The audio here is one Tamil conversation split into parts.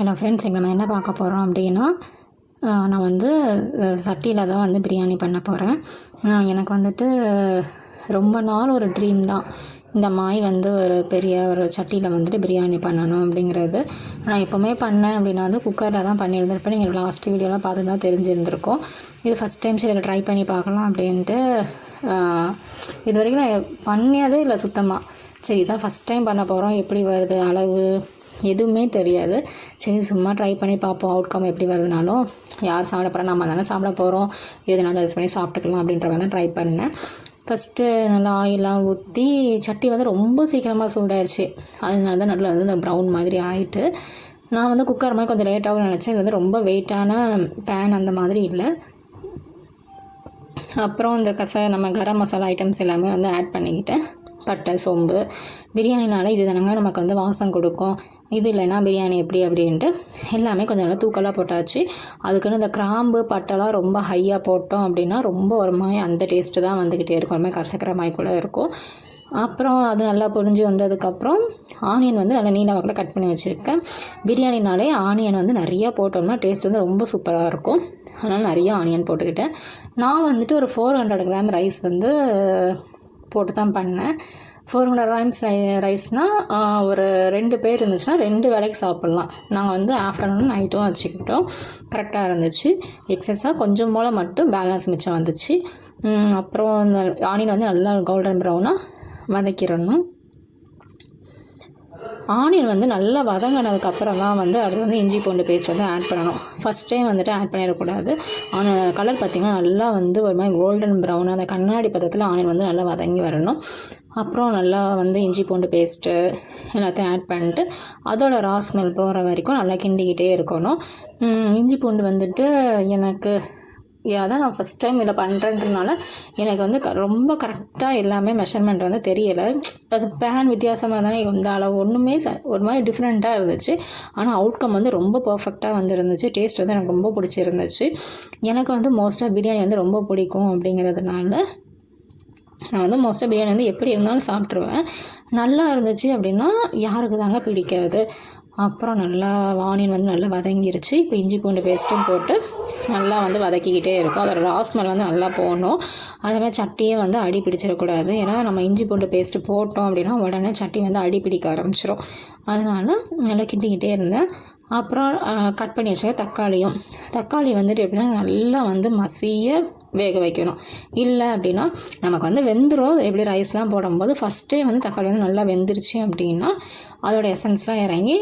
ஹலோ ஃப்ரெண்ட்ஸ் இங்கே நம்ம என்ன பார்க்க போகிறோம் அப்படின்னா நான் வந்து சட்டியில் தான் வந்து பிரியாணி பண்ண போகிறேன் எனக்கு வந்துட்டு ரொம்ப நாள் ஒரு ட்ரீம் தான். இந்த மாதிரி வந்து ஒரு பெரிய ஒரு சட்டியில் வந்துட்டு பிரியாணி பண்ணணும் அப்படிங்கிறது. நான் எப்போவுமே பண்ணேன் அப்படின்னா வந்து குக்கரில் தான் பண்ணியிருந்திருப்பேன். நீங்கள் லாஸ்ட் வீடியோலாம் பார்த்து தான் தெரிஞ்சிருந்திருக்கோம். இது ஃபஸ்ட் டைம் சரி ட்ரை பண்ணி பார்க்கலாம் அப்படின்ட்டு இது வரைக்கும் நான் பண்ணியதே இல்லை சுத்தமாக சரி இதான் ஃபஸ்ட் டைம் பண்ண போகிறோம் எப்படி வருது அளவு எதுவுமே தெரியாது. சரி சும்மா ட்ரை பண்ணி பார்ப்போம் அவுட்கம் எப்படி வருதுனாலும். யார் சாப்பிட போகிறா நம்ம தானே சாப்பிட போகிறோம் எதுனாலும் அட்ஜஸ்ட் பண்ணி சாப்பிட்டுக்கலாம் அப்படின்ற மாதிரி தான் ட்ரை பண்ணேன். ஃபஸ்ட்டு நல்லா ஆயிலாம் ஊற்றி சட்டி வந்து ரொம்ப சீக்கிரமாக சூடாயிருச்சு. அதனால தான் நடுவில் வந்து இந்த ப்ரௌன் மாதிரி ஆகிட்டு நான் வந்து குக்கர் மாதிரி கொஞ்சம் லேட்டாகவும் நினச்சேன். இது வந்து ரொம்ப வெயிட்டான பேன் அந்த மாதிரி இல்லை. அப்புறம் இந்த கச நம்ம கரம் மசாலா ஐட்டம்ஸ் எல்லாமே வந்து ஆட் பண்ணிக்கிட்டேன். பட்டை சோம்பு பிரியாணினால இது தானங்க நமக்கு வந்து வாசம் கொடுக்கும். இது இல்லைன்னா பிரியாணி எப்படி அப்படின்ட்டு எல்லாமே கொஞ்சம் நல்லா தூக்கலாக போட்டாச்சு. அதுக்குன்னு இந்த கிராம்பு பட்டைலாம் ரொம்ப ஹையாக போட்டோம் அப்படின்னா ரொம்ப ஒரு மாதிரி அந்த டேஸ்ட்டு தான் வந்துக்கிட்டே இருக்கும். ஒரு மாதிரி கசக்கிற மாதிரி கூட இருக்கும். அப்புறம் அது நல்லா பொரிஞ்சு வந்ததுக்கப்புறம் ஆனியன் வந்து நல்லா நீல வாக்கில் கட் பண்ணி வச்சுருக்கேன். பிரியாணினாலே ஆனியன் வந்து நிறையா போட்டோம்னா டேஸ்ட் வந்து ரொம்ப சூப்பராக இருக்கும். அதனால் நிறைய ஆனியன் போட்டுக்கிட்டேன். நான் வந்துட்டு ஒரு ஃபோர் ஹண்ட்ரட் கிராம் ரைஸ் வந்து போட்டு தான் பண்ணேன். ஃபோர் ஹண்ட்ரட் ரை ரைஸ்னால் ஒரு ரெண்டு பேர் இருந்துச்சுன்னா ரெண்டு வேலைக்கு சாப்பிட்லாம். நாங்கள் வந்து ஆஃப்டர்நூன் நைட்டும் வச்சுக்கிட்டோம். கரெக்டாக இருந்துச்சு. எக்ஸஸாக கொஞ்சம் போல் மட்டும் பேலன்ஸ் மிச்சம் வந்துச்சு. அப்புறம் அந்த ஆனியன் வந்து நல்லா கோல்டன் ப்ரௌனாக வதக்கிடணும். ஆனியன் வந்து நல்லா வதங்கினதுக்கப்புறம் தான் வந்து அது வந்து இஞ்சி பூண்டு பேஸ்ட் வந்து ஆட் பண்ணணும். ஃபஸ்ட் டைம் வந்துட்டு ஆட் பண்ணிடக்கூடாது. ஆனால் கலர் பார்த்திங்கன்னா நல்லா வந்து ஒரு மாதிரி கோல்டன் ப்ரௌன் அந்த கண்ணாடி பதத்தில் ஆனியன் வந்து நல்லா வதங்கி வரணும். அப்புறம் நல்லா வந்து இஞ்சி பூண்டு பேஸ்ட்டு எல்லாத்தையும் ஆட் பண்ணிட்டு அதோட ரா ஸ்மெல் போகிற வரைக்கும் நல்லா கிண்டிக்கிட்டே இருக்கணும். இஞ்சி பூண்டு வந்துட்டு எனக்கு அதான் நான் ஃபஸ்ட் டைம் இதில் பண்ணுறேன்றனால எனக்கு வந்து க- ரொம்ப கரெக்டாக எல்லாமே மெஷர்மெண்ட் வந்து தெரியலை. அது பேன் வித்தியாசமாக தானே இந்த அளவு ஒன்றுமே ச ஒரு மாதிரி டிஃப்ரெண்ட்டாக இருந்துச்சு. ஆனால் அவுட்கம் வந்து ரொம்ப பர்ஃபெக்டாக வந்து இருந்துச்சு டேஸ்ட் வந்து எனக்கு ரொம்ப பிடிச்சிருந்துச்சு. எனக்கு வந்து மோஸ்ட்டாக பிரியாணி வந்து ரொம்ப பிடிக்கும் அப்படிங்கிறதுனால நான் வந்து மோஸ்ட்டாக பிரியாணி வந்து எப்படி இருந்தாலும் சாப்பிட்ருவேன் நல்லா இருந்துச்சு அப்படின்னா யாருக்கு தாங்க பிடிக்காது. அப்புறம் நல்லா ஆனியன் வந்து நல்லா வதங்கிருச்சு. இப்போ இஞ்சி பூண்டு பேஸ்ட்டும் போட்டு நல்லா வந்து வதக்கிக்கிட்டே இருக்கும். அதோட ராஸ்மல் வந்து நல்லா போடணும். அதனால் சட்டியே வந்து அடி பிடிச்சிடக்கூடாது. ஏன்னா நம்ம இஞ்சி பூண்டு பேஸ்ட்டு போட்டோம் அப்படின்னா உடனே சட்டி வந்து அடி பிடிக்க ஆரம்பிச்சிடும் அதனால் நல்லா கிண்டிக்கிட்டே இருந்தேன். அப்புறம் கட் பண்ணி வச்சுக்க தக்காளியும். தக்காளி வந்துட்டு எப்படின்னா நல்லா வந்து மசிய வேக வைக்கணும். இல்லை அப்படின்னா நமக்கு வந்து வெந்துடும் எப்படி ரைஸ்லாம் போடும்போது ஃபஸ்ட்டே வந்து தக்காளி வந்து நல்லா வெந்துருச்சு அப்படின்னா அதோட எசன்ஸ்லாம் இறங்கி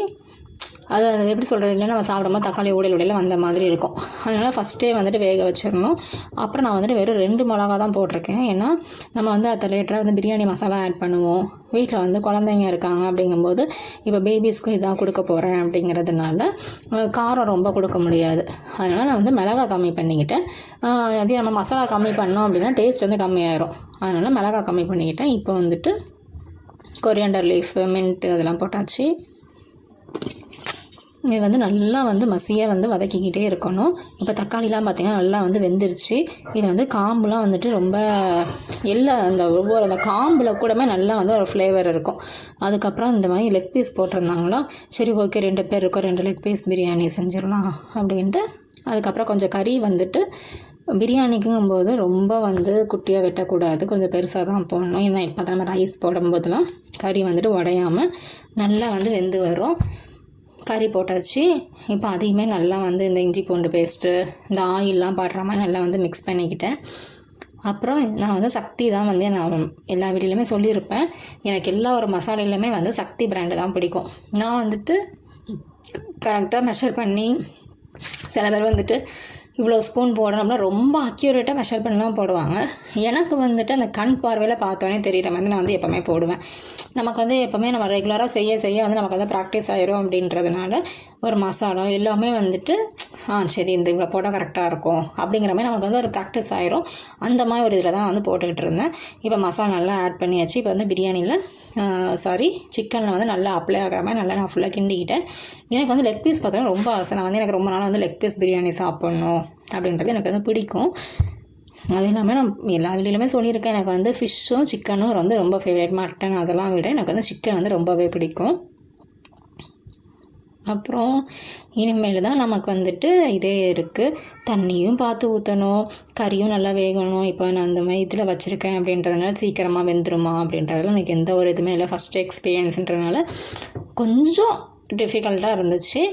அது எப்படி சொல்கிறது இல்லை நம்ம சாப்பிடும்போது தக்காளி உடையில் உடையில் வந்த மாதிரி இருக்கும். அதனால் ஃபஸ்ட்டே வந்துட்டு வேக வச்சிடணும். அப்புறம் நான் வந்துட்டு வெறும் ரெண்டு மிளகா தான் போட்டிருக்கேன். ஏன்னா நம்ம வந்து அதை லேட்டராக வந்து பிரியாணி மசாலா ஆட் பண்ணுவோம். வீட்டில் வந்து குழந்தைங்க இருக்காங்க அப்படிங்கும்போது இப்போ பேபிஸ்க்கும் இதாக கொடுக்க போகிறேன் அப்படிங்கிறதுனால காரம் ரொம்ப கொடுக்க முடியாது. அதனால் நான் வந்து மிளகா கம்மி பண்ணிக்கிட்டேன். அதே நம்ம மசாலா கம்மி பண்ணோம் அப்படின்னா டேஸ்ட் வந்து கம்மியாயிரும். அதனால் மிளகா கம்மி பண்ணிக்கிட்டேன். இப்போ வந்துட்டு கொரியண்டர் லீஃப் மின்ட்டு அதெல்லாம் போட்டாச்சு. இது வந்து நல்லா வந்து மசியாக வந்து வதக்கிக்கிட்டே இருக்கணும். இப்போ தக்காளிலாம் பார்த்திங்கன்னா நல்லா வந்து வெந்துருச்சு. இது வந்து காம்புலாம் வந்துட்டு ரொம்ப எல்லா அந்த ஒவ்வொரு அந்த காம்பில் கூடமே நல்லா வந்து ஒரு ஃப்ளேவர் இருக்கும். அதுக்கப்புறம் இந்த மாதிரி லெக் பீஸ் போட்டிருந்தாங்களோ? சரி ஓகே ரெண்டு பேர் இருக்கோம் ரெண்டு லெக் பீஸ் பிரியாணி செஞ்சிடலாம் அப்படின்ட்டு. அதுக்கப்புறம் கொஞ்சம் கறி வந்துட்டு பிரியாணிக்குங்கும்போது ரொம்ப வந்து குட்டியாக வெட்டக்கூடாது. கொஞ்சம் பெருசாக தான் போடணும். ஏன்னா இப்போ தான் நம்ம ரைஸ் போடும்போதெல்லாம் கறி வந்துட்டு உடையாமல் நல்லா வந்து வெந்து வரும். கறி போட்டாச்சு. இப்போ அதையுமே நல்லா வந்து இந்த இஞ்சி பூண்டு பேஸ்ட்டு இந்த ஆயிலெலாம் பாடுற மாதிரி நல்லா வந்து மிக்ஸ் பண்ணிக்கிட்டேன். அப்புறம் நான் வந்து சக்தி தான் வந்து நான் எல்லா வீடியோலையுமே சொல்லியிருப்பேன். எனக்கு எல்லா ஒரு மசாலையிலுமே வந்து சக்தி பிராண்டு தான் பிடிக்கும். நான் வந்துட்டு கரெக்டாக மெஷர் பண்ணி சில பேர் வந்துட்டு இவ்வளோ ஸ்பூன் போடணும்னா ரொம்ப அக்யூரேட்டாக மெஷர் பண்ணலாம் போடுவாங்க. எனக்கு வந்துட்டு அந்த கண் பார்வையில் பார்த்தோன்னே தெரியிற மாதிரி நான் வந்து எப்போவுமே போடுவேன். நமக்கு வந்து எப்போவுமே நம்ம ரெகுலராக செய்ய செய்ய வந்து நமக்கு வந்து ப்ராக்டிஸ் ஆயிரும் அப்படின்றதுனால ஒரு மசாலா எல்லாமே வந்துட்டு ஆ சரி இந்த இவ்வளோ போட கரெக்டாக இருக்கும் அப்படிங்கிற மாதிரி நமக்கு வந்து ஒரு ப்ராக்டிஸ் ஆயிரும். அந்த மாதிரி ஒரு இதில் தான் வந்து போட்டுக்கிட்டு இருந்தேன். இப்போ மசாலா நல்லா ஆட் பண்ணியாச்சு. இப்போ வந்து பிரியாணியில் சாரி சிக்கனில் வந்து நல்லா அப்ளை ஆகிற மாதிரி நல்லா நான் ஃபுல்லாக கிண்டிக்கிட்டேன். எனக்கு வந்து லெக் பீஸ் பார்த்தோன்னா ரொம்ப ஆசை. நான் வந்து எனக்கு ரொம்ப நாள் வந்து லெக் பீஸ் பிரியாணி சாப்பிட்ணும் அப்படின்றது எனக்கு வந்து பிடிக்கும். அது இல்லாமல் நான் எல்லா வீடியோலையுமே சொல்லியிருக்கேன். எனக்கு வந்து ஃபிஷ்ஷும் சிக்கனும் வந்து ரொம்ப ஃபேவரட் மட்டன் அதெல்லாம் விட எனக்கு வந்து சிக்கன் வந்து ரொம்பவே பிடிக்கும். அப்புறம் இனிமேல் தான் நமக்கு வந்துட்டு இதே இருக்குது தண்ணியும் பார்த்து ஊற்றணும் கறியும் நல்லா வேகணும். இப்போ நான் அந்த மாதிரி இதில் வச்சுருக்கேன் அப்படின்றதுனால சீக்கிரமாக வெந்துருமா அப்படின்றதுல எனக்கு எந்த ஒரு இதுவுமே இல்லை. ஃபஸ்ட் எக்ஸ்பீரியன்ஸுன்றதுனால கொஞ்சம் டிஃபிகல்ட்டாக இருந்துச்சு.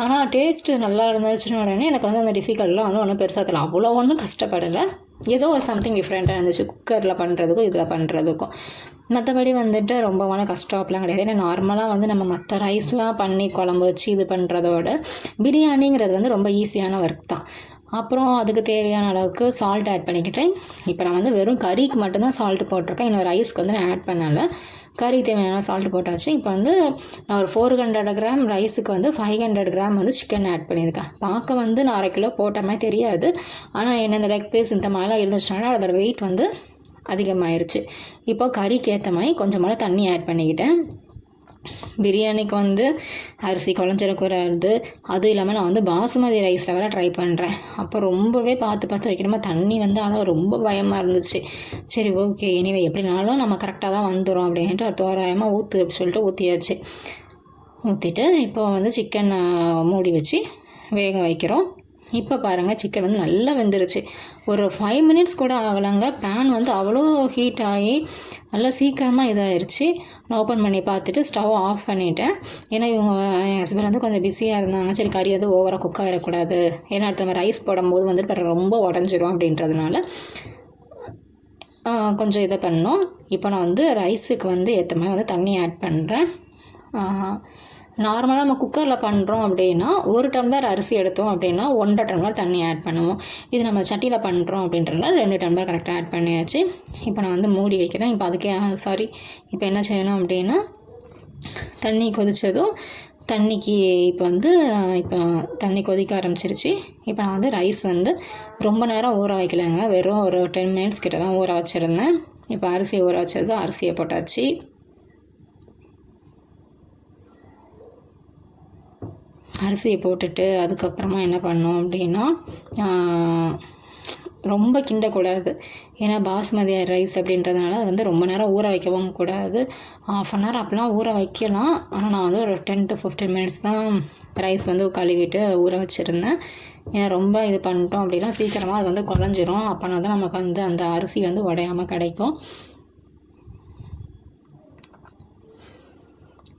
ஆனால் டேஸ்ட்டு நல்லா இருந்துச்சுன்னு உடனே எனக்கு வந்து அந்த டிஃபிகல்ட்லாம் வந்து ஒன்றும் பெருசாக தெரியல. அவ்வளோ ஒன்றும் கஷ்டப்படலை. ஏதோ ஒரு சம்திங் டிஃப்ரெண்ட்டாக இருந்துச்சு. குக்கரில் பண்ணுறதுக்கும் இதில் பண்ணுறதுக்கும் மற்றபடி வந்துட்டு ரொம்பவான கஷ்டம் அப்படிலாம் கிடையாது. ஏன்னா நார்மலாக வந்து நம்ம மற்ற ரைஸ்லாம் பண்ணி குழம்பு வச்சு இது பண்ணுறதோட பிரியாணிங்கிறது வந்து ரொம்ப ஈஸியான ஒர்க் தான். அப்புறம் அதுக்கு தேவையான அளவுக்கு சால்ட் ஆட் பண்ணிக்கிட்டேன். இப்போ நான் வந்து வெறும் கறிக்கு மட்டும்தான் சால்ட் போட்டிருக்கேன். இன்னும் ரைஸ்க்கு வந்து நான் ஆட் பண்ணலை. கறிக்கு தேவையான சால்ட் போட்டாச்சு. இப்போ வந்து நான் ஒரு ஃபோர் ஹண்ட்ரட் கிராம் ரைஸுக்கு வந்து ஃபைவ் ஹண்ட்ரட் கிராம் வந்து சிக்கன் ஆட் பண்ணியிருக்கேன். பார்க்க வந்து நான் அரை கிலோ போட்ட மாதிரி தெரியாது. ஆனால் என்ன இந்த லெக் பீஸ் இந்த மாதிரிலாம் இருந்துச்சுனால அதோட வெயிட் வந்து அதிகமாயிருச்சு. இப்போ கறிக்கு ஏற்ற மாதிரி கொஞ்சமாக தண்ணி ஆட் பண்ணிக்கிட்டேன். பிரியாணிக்கு வந்து அரிசி குழஞ்சிடக்கூடாது அதுவும் இல்லாமல் நான் வந்து பாசுமதி ரைஸில் வேறு ட்ரை பண்ணுறேன் அப்போ ரொம்பவே பார்த்து பார்த்து வைக்கிறோமா தண்ணி வந்து ஆனால் ரொம்ப பயமாக இருந்துச்சு. சரி ஓகே எனிவே எப்படினாலும் நம்ம கரெக்டாக தான் வந்துடும் அப்படின்ட்டு ஒரு தோராயமாக ஊற்று அப்படி சொல்லிட்டு ஊற்றியாச்சு ஊற்றிட்டு இப்போ வந்து சிக்கன் மூடி வச்சு வேக வைக்கிறோம். இப்போ பாருங்கள் சிக்கன் வந்து நல்லா வெந்துருச்சு. ஒரு ஃபைவ் மினிட்ஸ் கூட ஆகலைங்க. பேன் வந்து அவ்வளோ ஹீட் ஆகி நல்லா சீக்கிரமாக இதாகிடுச்சு நான் ஓப்பன் பண்ணி பார்த்துட்டு ஸ்டவ் ஆஃப் பண்ணிட்டேன். ஏன்னா இவங்க என் ஹஸ்பண்ட் வந்து கொஞ்சம் பிஸியாக இருந்தாங்க. சரி கறி அது ஓவராக குக் ஆகிடக்கூடாது ஏன்னா அடுத்த நம்ம ரைஸ் போடும்போது வந்துட்டு பிறகு ரொம்ப உடஞ்சிரும் அப்படின்றதுனால கொஞ்சம் இதை பண்ணோம். இப்போ நான் வந்து ரைஸுக்கு வந்து ஏற்ற மாதிரி வந்து தண்ணி ஆட் பண்ணுறேன் நார்மலாக நம்ம குக்கரில் பண்ணுறோம் அப்படின்னா ஒரு டம்ளர் அரிசி எடுத்தோம் அப்படின்னா ஒன்றரை டம்ளர் தண்ணி ஆட் பண்ணுவோம். இது நம்ம சட்டியில் பண்ணுறோம் அப்படின்றதுனால ரெண்டு டம்ளர் கரெக்டாக ஆட் பண்ணியாச்சு. இப்போ நான் வந்து மூடி வைக்கிறேன். இப்போ அதுக்கே சாரி இப்போ என்ன செய்யணும் அப்படின்னா தண்ணி கொதித்ததும் தண்ணிக்கு இப்போ வந்து இப்போ தண்ணி கொதிக்க ஆரம்பிச்சிருச்சு. இப்போ நான் வந்து ரைஸ் வந்து ரொம்ப நேரம் ஊற வைக்கலைங்க. வெறும் ஒரு டென் மினிட்ஸ் கிட்ட தான் ஊற வச்சுருந்தேன். இப்போ அரிசியை ஊற வச்சது அரிசியை போட்டாச்சு. அரிசியை போட்டுட்டு அதுக்கப்புறமா என்ன பண்ணோம் அப்படின்னா ரொம்ப கிண்டக்கூடாது. ஏன்னா பாஸ்மதி ரைஸ் அப்படின்றதுனால அது வந்து ரொம்ப நேரம் ஊற வைக்கவும் கூடாது. ஆஃப் அன் ஹவர் அப்போலாம் ஊற வைக்கலாம். ஆனால் நான் வந்து ஒரு டென் டு ஃபிஃப்டீன் மினிட்ஸ் தான் ரைஸ் வந்து கழுவிட்டு ஊற வச்சுருந்தேன். ஏன்னா ரொம்ப இது பண்ணிட்டோம் அப்படின்னா சீக்கிரமாக அது வந்து குறைஞ்சிரும் அப்போனா தான் நமக்கு வந்து அந்த அரிசி வந்து உடையாமல் கிடைக்கும்.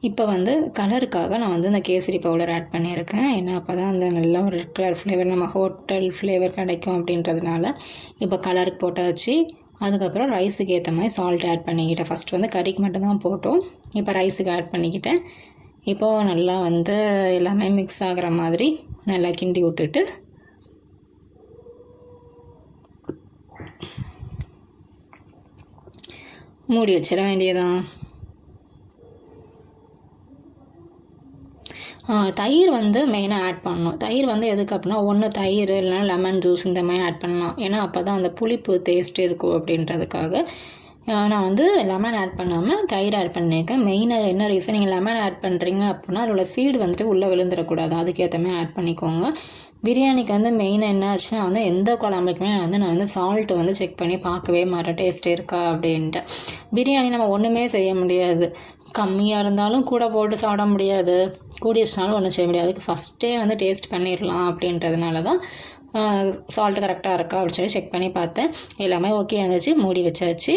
இப்போ வந்து கலருக்காக நான் வந்து இந்த கேசரி பவுடர் ஆட் பண்ணியிருக்கேன். ஏன்னா அப்போ தான் அந்த நல்ல ஒரு ரெட் கலர் ஃப்ளேவர் நம்ம ஹோட்டல் ஃப்ளேவர் கிடைக்கும் அப்படின்றதுனால இப்போ கலருக்கு போட்டாச்சு. அதுக்கப்புறம் ரைஸுக்கு ஏற்ற மாதிரி சால்ட் ஆட் பண்ணிக்கிட்டேன். ஃபஸ்ட் வந்து கறிக்கு மட்டும்தான் போட்டோம். இப்போ ரைஸுக்கு ஆட் பண்ணிக்கிட்டேன். இப்போது நல்லா வந்து எல்லாமே மிக்ஸ் ஆகிற மாதிரி நல்லா கிண்டி விட்டுட்டு மூடி வச்சிட வேண்டியதான் தயிர் வந்து மெயினாக ஆட் பண்ணணும். தயிர் வந்து எதுக்கு அப்படின்னா ஒன்று தயிர் இல்லைனா லெமன் ஜூஸ் இந்த மாதிரி ஆட் பண்ணலாம். ஏன்னா அப்போ தான் அந்த புளிப்பு டேஸ்ட் இருக்கும் அப்படின்றதுக்காக. நான் வந்து லெமன் ஆட் பண்ணாமல் தயிர் ஆட் பண்ணியிருக்கேன். மெயினாக என்ன ரீசன் நீங்கள் லெமன் ஆட் பண்ணுறீங்க அப்படின்னா அதோட சீடு வந்துட்டு உள்ளே விழுந்துடக்கூடாது. அதுக்கேற்ற மாதிரி ஆட் பண்ணிக்கோங்க. பிரியாணிக்கு வந்து மெயினாக என்ன ஆச்சுன்னா வந்து எந்த குழம்புக்குமே வந்து நான் வந்து சால்ட்டு வந்து செக் பண்ணி பார்க்கவே மாட்டேன். டேஸ்ட் இருக்கா அப்படின்ட்டு. பிரியாணி நம்ம ஒன்றுமே செய்ய முடியாது. கம்மியாக இருந்தாலும் கூட போட்டு சாப்பிட முடியாது. கூடியச்சுனாலும் ஒன்றும் செய்ய முடியாது. அதுக்கு ஃபஸ்ட்டே வந்து டேஸ்ட் பண்ணிடலாம் அப்படின்றதுனால தான் சால்ட்டு கரெக்டாக இருக்கா அப்படின்னு சொல்லி செக் பண்ணி பார்த்தேன். எல்லாமே ஓகே இருந்துச்சு. மூடி வச்சாச்சு.